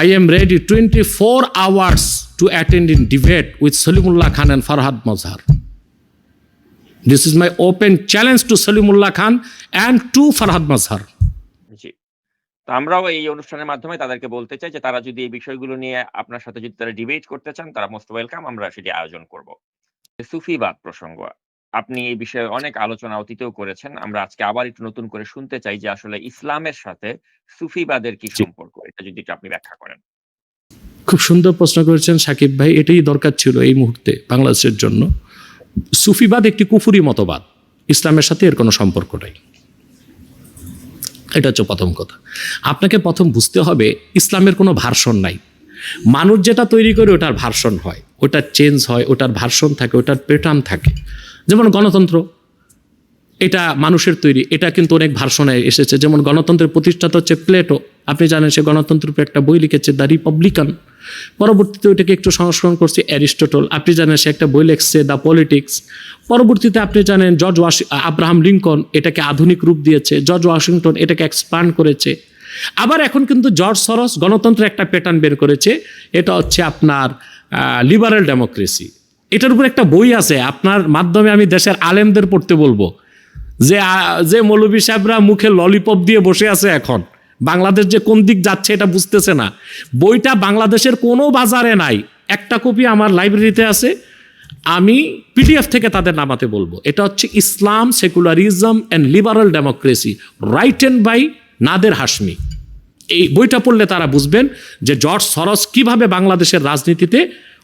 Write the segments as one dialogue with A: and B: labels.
A: I am ready twenty four hours to attend in debate with Salimullah Khan and Farhad Mazhar this is my open challenge to Salimullah Khan and to
B: Farhad Mazhar আমরাও এই অনুষ্ঠানের মাধ্যমে তাদেরকে বলতে চাই যে তারা যদি এই বিষয়গুলো নিয়ে আপনার সাথে যদি তারা ডিবেট করতে চান, তারা মোস্ট ওয়েলকাম আমরা সেটি আয়োজন করব। সুফিবাদ প্রসঙ্গ। আপনি এই বিষয়ে অনেক আলোচনা অতীতেও করেছেন। আমরা আজকে আবার একটু নতুন করে শুনতে চাই যে আসলে ইসলামের সাথে সুফিবাদের কি সম্পর্ক? এটা যদি আপনি ব্যাখ্যা করেন।
A: খুব সুন্দর প্রশ্ন করেছেন সাকিব ভাই। এটাই দরকার ছিল এই মুহূর্তে বাংলাদেশের জন্য। সুফিবাদ একটি কুফুরি মতবাদ। ইসলামের সাথে এর কোনো সম্পর্ক নেই। এটা হচ্ছে প্রথম কথা। আপনাকে প্রথম বুঝতে হবে ইসলামের কোনো ভার্সন নাই। মানুষ যেটা তৈরি করে ওটার ভার্সন হয়। ওটার চেঞ্জ হয় ওটার ভার্সন থাকে ওটার প্যাটার্ন থাকে। যেমন গণতন্ত্র, এটা মানুষের তৈরি, এটা কিন্তু অনেক ভার্সনে এসেছে। যেমন গণতন্ত্রের প্রতিষ্ঠাতা হচ্ছে প্লেটো, আপনি জানেন সে গণতন্ত্রের উপর একটা বই লিখেছে, দ্য রিপাবলিকান। পরবর্তীতে ওইটাকে একটু সংস্করণ করছে, অ্যারিস্টটল। আপনি জানেন সে একটা বই লিখছে, দ্য পলিটিক্স। পরবর্তীতে আপনি জানেন জর্জ ওয়াশি আব্রাহাম লিঙ্কন এটাকে আধুনিক রূপ দিয়েছে, জর্জ ওয়াশিংটন এটাকে এক্সপান্ড করেছে। আবার এখন কিন্তু জর্জ সরস গণতন্ত্রের একটা প্যাটার্ন বের করেছে, এটা হচ্ছে আপনার লিবারেল ডেমোক্রেসি এটার উপর একটা বই আছে, আপনার মাধ্যমে আমি দেশের আলেমদের পড়তে বলব। যে যে মৌলবী সাহেবরা মুখে ললিপপ দিয়ে বসে আছে এখন, বাংলাদেশ যে কোন দিক যাচ্ছে এটা বুঝতেছে না। বইটা বাংলাদেশের কোনো বাজারে নাই, একটা কপি আমার লাইব্রেরিতে আছে, আমি পিডিএফ থেকে তাদের নামাতে বলব। এটা হচ্ছে Islam secularism and liberal democracy right written by Nader Hashmi এই বইটা পড়লে তারা বুঝবেন যে জর্জ সরস কীভাবে বাংলাদেশের রাজনীতিতে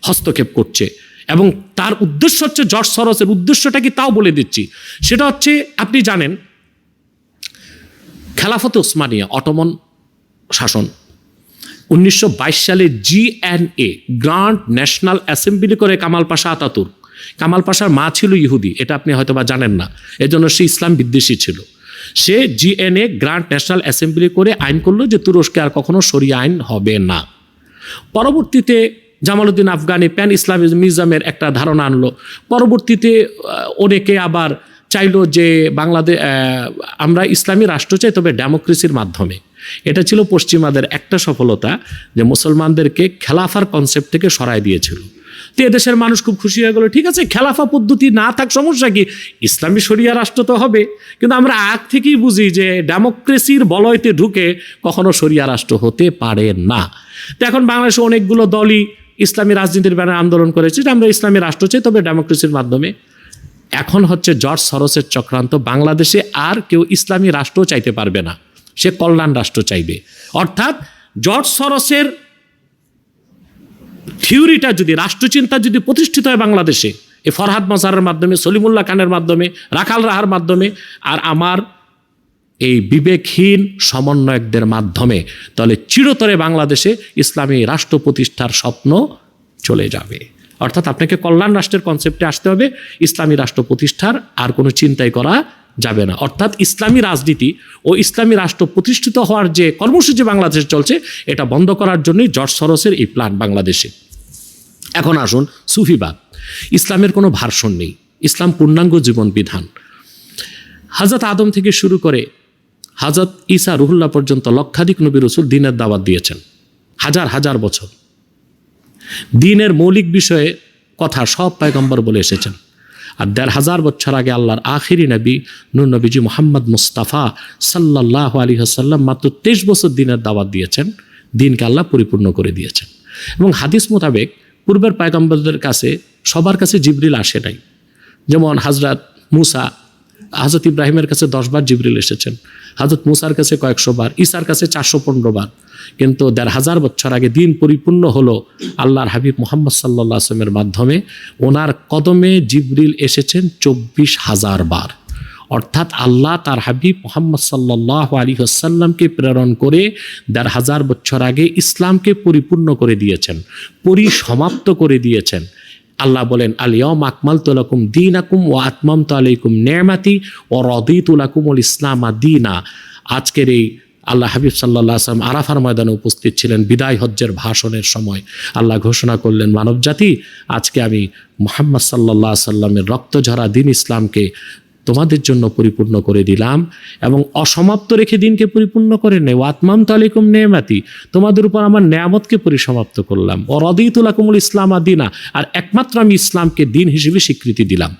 A: হস্তক্ষেপ করছে। এবং তার উদ্দেশ্য হচ্ছে জর্জ সরসের উদ্দেশ্যটা কি তাও বলে দিচ্ছি। সেটা হচ্ছে, আপনি জানেন, খেলাফতে ওসমানিয়া অটোমন শাসন, উনিশশো বাইশ সালে জিএনএ গ্রান্ড ন্যাশনাল অ্যাসেম্বলি করে কামাল পাশা আতাতুর। কামাল পাশার মা ছিল ইহুদি, এটা আপনি হয়তো বা জানেন না, এজন্য সে ইসলাম বিদ্বেষী ছিল। সে জিএনএ গ্রান্ড ন্যাশনাল অ্যাসেম্বলি করে আইন করল যে তুরস্কে আর কখনো সরিয়ে আইন হবে না। পরবর্তীতে জামালউদ্দিন আফগানি প্যান ইসলামিজমের একটা ধারণা আনলো। পরবর্তীতে অনেকে আবার চাইলো যে বাংলাদেশ আমরা ইসলামী রাষ্ট্র চাই, তবে ডেমোক্রেসির মাধ্যমে। এটা ছিল পশ্চিমাদের একটা সফলতা যে মুসলমানদেরকে খেলাফার কনসেপ্ট থেকে সরায় দিয়েছিল। তো এদেশের মানুষ খুব খুশি হয়ে গেলো, ঠিক আছে, খেলাফা পদ্ধতি না থাক, সমস্যা কি? ইসলামী শরিয়া রাষ্ট্র তো হবে। কিন্তু আমরা আগ থেকেই বুঝি যে ডেমোক্রেসির বলয়তে ঢুকে কখনো শরিয়া রাষ্ট্র হতে পারে না। তো এখন বাংলাদেশে অনেকগুলো দলই ইসলামী রাজনীতির ব্যানারে আন্দোলন করেছে যে আমরা ইসলামী রাষ্ট্র চাই, তবে ডেমোক্রেসির মাধ্যমে। এখন হচ্ছে জর্জ সরসের চক্রান্ত, বাংলাদেশে আর কেউ ইসলামী রাষ্ট্র চাইতে পারবে না, সে কল্যাণ রাষ্ট্র চাইবে। অর্থাৎ জর্জ সরসের থিওরিটা যদি, রাষ্ট্রচিন্তা যদি প্রতিষ্ঠিত হয় বাংলাদেশে এ ফরহাদ মাজারের মাধ্যমে, সলিমুল্লাহ খানের মাধ্যমে, রাখাল রাহার মাধ্যমে, আর আমার এই বিবেকহীন সমন্বয়কদের মাধ্যমে, তাহলে চিরতরে বাংলাদেশে ইসলামী রাষ্ট্র প্রতিষ্ঠার স্বপ্ন চলে যাবে। অর্থাৎ আপনাকে কল্যাণ রাষ্ট্রের কনসেপ্টে আসতে হবে, ইসলামী রাষ্ট্র প্রতিষ্ঠার আর কোনো চিন্তাই করা যাবে না। অর্থাৎ ইসলামী রাজনীতি ও ইসলামী রাষ্ট্র প্রতিষ্ঠিত হওয়ার যে কর্মসূচি বাংলাদেশে চলছে, এটা বন্ধ করার জন্যই জর্জ সরসের এই প্ল্যান বাংলাদেশে। এখন আসুন সুফিবাদ ইসলামের কোনো ভার্সন নেই। ইসলাম পূর্ণাঙ্গ জীবন বিধান। হাজরত আদম থেকে শুরু করে হাজরত ঈসা রুহুল্লাহ পর্যন্ত লক্ষাধিক নবী রসুল দিনের দাওয়াত দিয়েছেন। হাজার হাজার বছর। দিনের মৌলিক বিষয়ে কথা সব পায়গম্বর বলে এসেছেন। আর দেড় হাজার বছর আগে আল্লাহর আখিরি নবী, নূর নবীজি মোহাম্মদ মুস্তাফা সাল্লাহ আলী হাসাল্লাম মাত্র তেইশ বছর দিনের দাওয়াত দিয়েছেন। দিনকে আল্লাহ পরিপূর্ণ করে দিয়েছেন। এবং হাদিস মোতাবেক পূর্বের পায়গম্বরদের কাছে সবার কাছে জিবরিল আসে নাই। যেমন হাজরাত মুসা হাজরত ইব্রাহিমের কাছে দশবার জিবরিল এসেছেন হাজরত মুসার কাছে কয়েকশো বার, ঈসার কাছে চারশো পনেরো বার। কিন্তু দেড় হাজার বছর আগে দিন পরিপূর্ণ হলো আল্লাহর হাবিব মোহাম্মদ সাল্লাহ আসলামের মাধ্যমে, ওনার কদমে জিবরিল এসেছেন চব্বিশ হাজার বার। অর্থাৎ আল্লাহ তার হাবিব মোহাম্মদ সাল্লাহ আলী হাসাল্লামকে প্রেরণ করে দেড় হাজার বছর আগে ইসলামকে পরিপূর্ণ করে দিয়েছেন, পরিসমাপ্ত করে দিয়েছেন। আল্লাহ বলেন আলিয়ম আকমাল তুলাকুম দিন আকুম ও আত্মাম তো আলাইকুম নেমাতি ও রদি তুলাকুম তুলাকুমুল ইসলাম দিনা। আজকের এই আল্লাহ হাবিব সাল্লাহ আসলাম আরাফার ময়দানে উপস্থিত ছিলেন বিদায় হজ্জের ভাষণের সময়। আল্লাহ ঘোষণা করলেন, মানবজাতি, আজকে আমি মোহাম্মদ সাল্লাহ সাল্লামের রক্তঝরা দিন ইসলামকে তোমাদের জন্য পরিপূর্ণ করে দিলাম এবং অসমাপ্ত রেখে দিনকে পরিপূর্ণ করে নেই ওয়াতমাম তালিকুম নেমাতি তোমাদের উপর আমার নেয়ামতকে পরিসমাপ্ত করলাম। ও রদিতুলাকুমুল ইসলাম আদিনা আর একমাত্র আমি ইসলামকে দিন হিসেবে স্বীকৃতি দিলাম।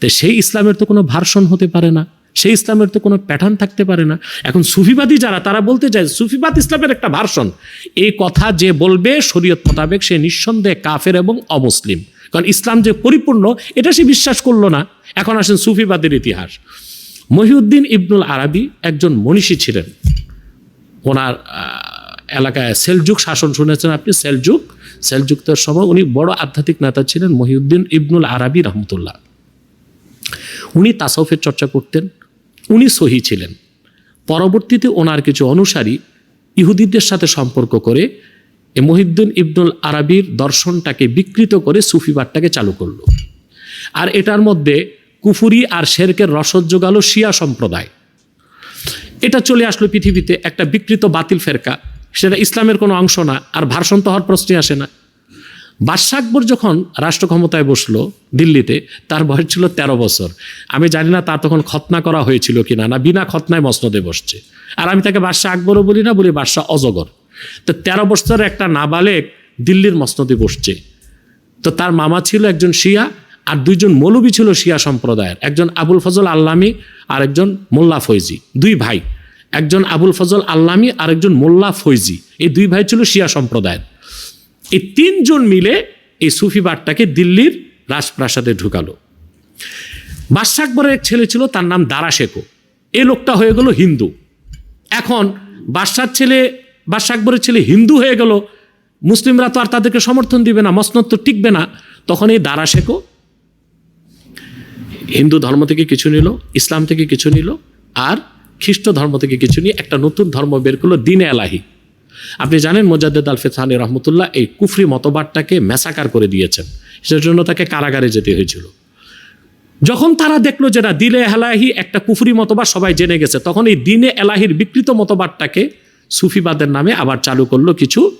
A: তো সেই ইসলামের তো কোনো ভার্সন হতে পারে না। সেই ইসলামের তো কোনো প্যাটার্ন থাকতে পারে না। এখন সুফিবাদী যারা, তারা বলতে চায় সুফিবাদ ইসলামের একটা ভার্সন। এই কথা যে বলবে, শরীয়ত মোতাবেক সে নিঃসন্দেহে কাফের এবং অমুসলিম। কারণ ইসলাম যে পরিপূর্ণ, এটা সে বিশ্বাস করল না। এখন আসেন সুফিবাদের ইতিহাস। মহিউদ্দিন ইবনুল আরবি একজন মনীষী ছিলেন। ওনার এলাকায় সেলজুক শাসন শুনেছেন আপনি? সেলজুক সেলজুকদের সময় উনি বড় আধ্যাত্মিক নেতা ছিলেন, মহিউদ্দিন ইবনুল আরবি রহমতুল্লাহ। উনি তাসাউফের চর্চা করতেন, উনি সহি ছিলেন। পরবর্তীতে ওনার কিছু অনুসারী ইহুদিদের সাথে সম্পর্ক করে এ মহিউদ্দিন ইবনুল আরবির দর্শনটাকে বিকৃত করে সুফিবাদটাকে চালু করল। আর এটার মধ্যে কুফুরি আর শেরকের রসদ যোগালো শিয়া সম্প্রদায়। এটা চলে আসলো পৃথিবীতে একটা বিকৃত বাতিল ফেরকা। সেটা ইসলামের কোনো অংশ না, আর ভারসন্ত হওয়ার প্রশ্নই আসে না। বাদশাহ আকবর যখন রাষ্ট্র ক্ষমতায় বসল দিল্লিতে, তার বয়স ছিল ১৩ বছর। আমি জানি না তার তখন খতনা করা হয়েছিল কিনা না, বিনা খতনায় মসনদে বসছে। আর আমি তাকে বাদশাহ আকবরও বলি না, বলি বাদশাহ অজগর। তো ১৩ বছরের একটা নাবালেক দিল্লির মসনদে বসছে। তো তার মামা ছিল একজন শিয়া আর দুইজন মৌলবী ছিল শিয়া সম্প্রদায়ের। একজন আবুল ফজল আল্লামি আর একজন মোল্লা ফৈজি, দুই ভাই। একজন আবুল ফজল আল্লামি আর একজন মোল্লা ফৈজি, এই দুই ভাই ছিল শিয়া সম্প্রদায়ের। এই তিনজন মিলে এই সুফিবাদটাকে দিল্লির রাজপ্রাসাদে ঢুকালো। বাদশাহ আকবরের এক ছেলে ছিল, তার নাম দারা শেখো। এই লোকটা হয়ে গেল হিন্দু। এখন বাদশার ছেলে বাদশাহ আকবরের ছেলে হিন্দু হয়ে গেল, মুসলিমরা তো আর তাদেরকে সমর্থন দিবে না, মসনদ তো টিকবে না, তখন এই দারা শেখো। হিন্দু ধর্ম থেকে কিছু নিল, ইসলাম থেকে কিছু নিল, আর খ্রিস্ট ধর্ম থেকে কিছু নিয়ে একটা নতুন ধর্ম বের করল, দিনে এলাহি। আপনি জানেন মোজাদ্দেদ আল ফেথানি রহমতুল্লাহ এই কুফরি মতবাদটাকে মেসাকার করে দিয়েছেন, সেজন্য তাকে কারাগারে যেতে হয়েছিল। যখন তারা দেখল যে না দিলে এলাহি একটা কুফরি মতবাদ সবাই জেনে গেছে, তখন এই দিনে এলাহির বিকৃত মতবাদটাকে সুফিবাদের নামে আবার চালু করল কিছু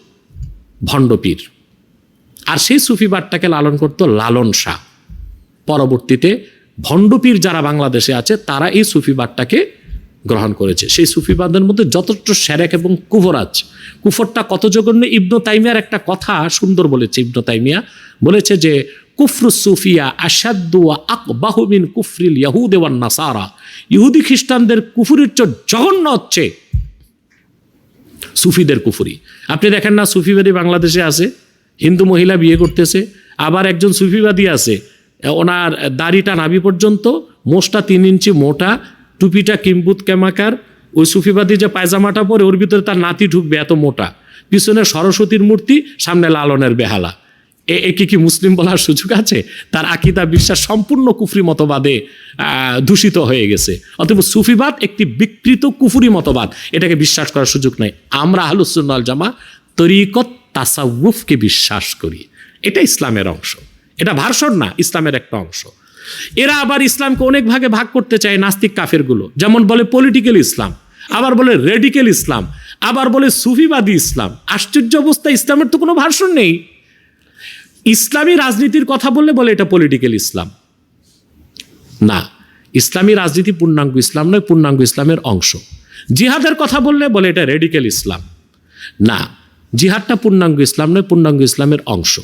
A: ভণ্ডপীর। আর সেই সুফিবাদটাকে লালন করতো লালন শাহ। পরবর্তীতে ভণ্ডপীর যারা বাংলাদেশে আছে, তারা এই সুফিবাদটাকে গ্রহণ করেছে। সেই সুফিবাদের মধ্যে যথেষ্ট সেরেক এবং কুফর আছে। কুফরটা কত জঘন্য? ইবনু তাইমিয়ার একটা কথা সুন্দর বলেছে। ইবনু তাইমিয়া বলেছে যে, কুফরু সুফিয়া আসাদু আকবাহুমিন কুফরিল ইয়াহুদ ওয়ান নাসারা। ইহুদি খ্রিস্টানদের কুফুরির চোট জঘন্য হচ্ছে সুফিদের কুফুরি। আপনি দেখেন না সুফিবাদী বাংলাদেশে আছে, হিন্দু মহিলা বিয়ে করতেছে, আবার একজন সুফিবাদী আছে, ওনার দাড়িটা নাভি পর্যন্ত, মোষটা তিন ইঞ্চি মোটা, টুপিটা কিম্বুত কেমাকার, ওই সুফিবাদী যে পায়জামাটা পরে ওর ভিতরে তার নাতি ঢুকবে এত মোটা। পিছনে সরস্বতীর মূর্তি, সামনে লালনের বেহালা। একে কি মুসলিম বলার সুযোগ আছে? তার আকিদা বিশ্বাস সম্পূর্ণ কুফরি মতবাদে দূষিত হয়ে গেছে। অতএব সুফিবাদ একটি বিকৃত কুফুরি মতবাদ। এটাকে বিশ্বাস করার সুযোগ নেই। আমরা আহলুসুন্নাল জামা তরিকত তাসাউফকে বিশ্বাস করি। এটা ইসলামের অংশ। এটা ভার্সন না, ইসলামের একটা অংশ। এরা আবার ইসলামকে অনেক ভাগে ভাগ করতে চায় নাস্তিক কাফেরগুলো। যেমন বলে পলিটিক্যাল ইসলাম, আবার বলে রেডিক্যাল ইসলাম, আবার বলে সুফিবাদী ইসলাম। আশ্চর্য অবস্থা, ইসলামের তো কোনো ভার্সন নেই। ইসলামী রাজনীতির কথা বললে বলে এটা পলিটিক্যাল ইসলাম। না, ইসলামী রাজনীতি পূর্ণাঙ্গ ইসলাম নয়, পূর্ণাঙ্গ ইসলামের অংশ। জিহাদের কথা বললে বলে এটা রেডিক্যাল ইসলাম। না, জিহাদটা পূর্ণাঙ্গ ইসলাম নয়, পূর্ণাঙ্গ ইসলামের অংশ।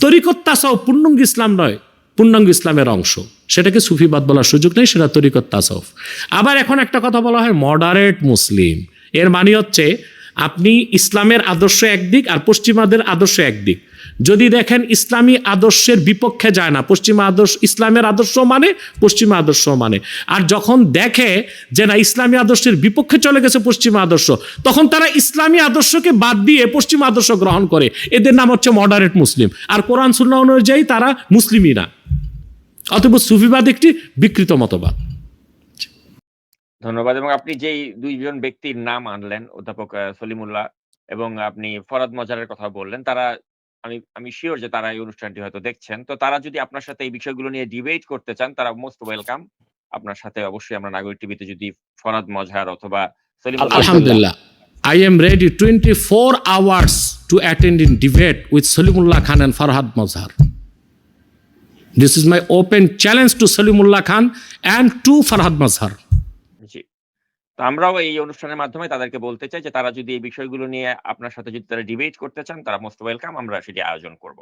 A: তরিকত তাসাও পূর্ণাঙ্গ ইসলাম নয়, পূর্ণাঙ্গ ইসলামের অংশ। সেটাকে সুফিবাদ বলার সুযোগ নেই, সেটা তরিকত আবার এখন একটা কথা বলা হয় মডারেট মুসলিম। এর মানে হচ্ছে, আপনি ইসলামের আদর্শ একদিক আর পশ্চিমাদের আদর্শ একদিক। যদি দেখেন ইসলামী আদর্শের বিপক্ষে যায় না, পশ্চিমা আদর্শ, ইসলামের আদর্শ মানে পশ্চিমা আদর্শ মানে। আর যখন দেখে যে না, ইসলামী আদর্শের বিপক্ষে চলে গেছে পশ্চিমা আদর্শ, তখন তারা ইসলামী আদর্শকে বাদ দিয়ে পশ্চিমা আদর্শ গ্রহণ করে। এদের নাম হচ্ছে মডারেট মুসলিম। আর কোরআন সুন্না অনুযায়ী তারা মুসলিমই না। অতএব সুফিবাদ একটি বিকৃত মতবাদ।
B: ধন্যবাদ। এবং আপনি যেই দুইজন ব্যক্তির নাম আনলেন, অধ্যাপক সলিমুল্লাহ এবং আপনি ফরাদ মজারের কথা বললেন, তারা আমি আমি শিওর যে তারা এই অনুষ্ঠানটি হয়তো দেখছেন তো তারা যদি আপনার সাথে এই বিষয়গুলো নিয়ে ডিবেট করতে চান তারা মোস্ট ওয়েলকাম আপনার সাথে অবশ্যই আমরা নাগরিক টিভিতে যদি ফরাদ মজহার অথবা Salimullah
A: Alhamdulillah. I am ready 24 hours to attend in debate with Salimullah Khan and Farhad Mazhar. This is my open challenge to Salimullah Khan and to Farhad Mazhar
B: তো আমরাও এই অনুষ্ঠানের মাধ্যমে তাদেরকে বলতে চাই যে তারা যদি এই বিষয়গুলো নিয়ে আপনার সাথে যদি তারা ডিবেট করতে চান, তারা মোস্ট ওয়েলকাম আমরা সেটি আয়োজন করব।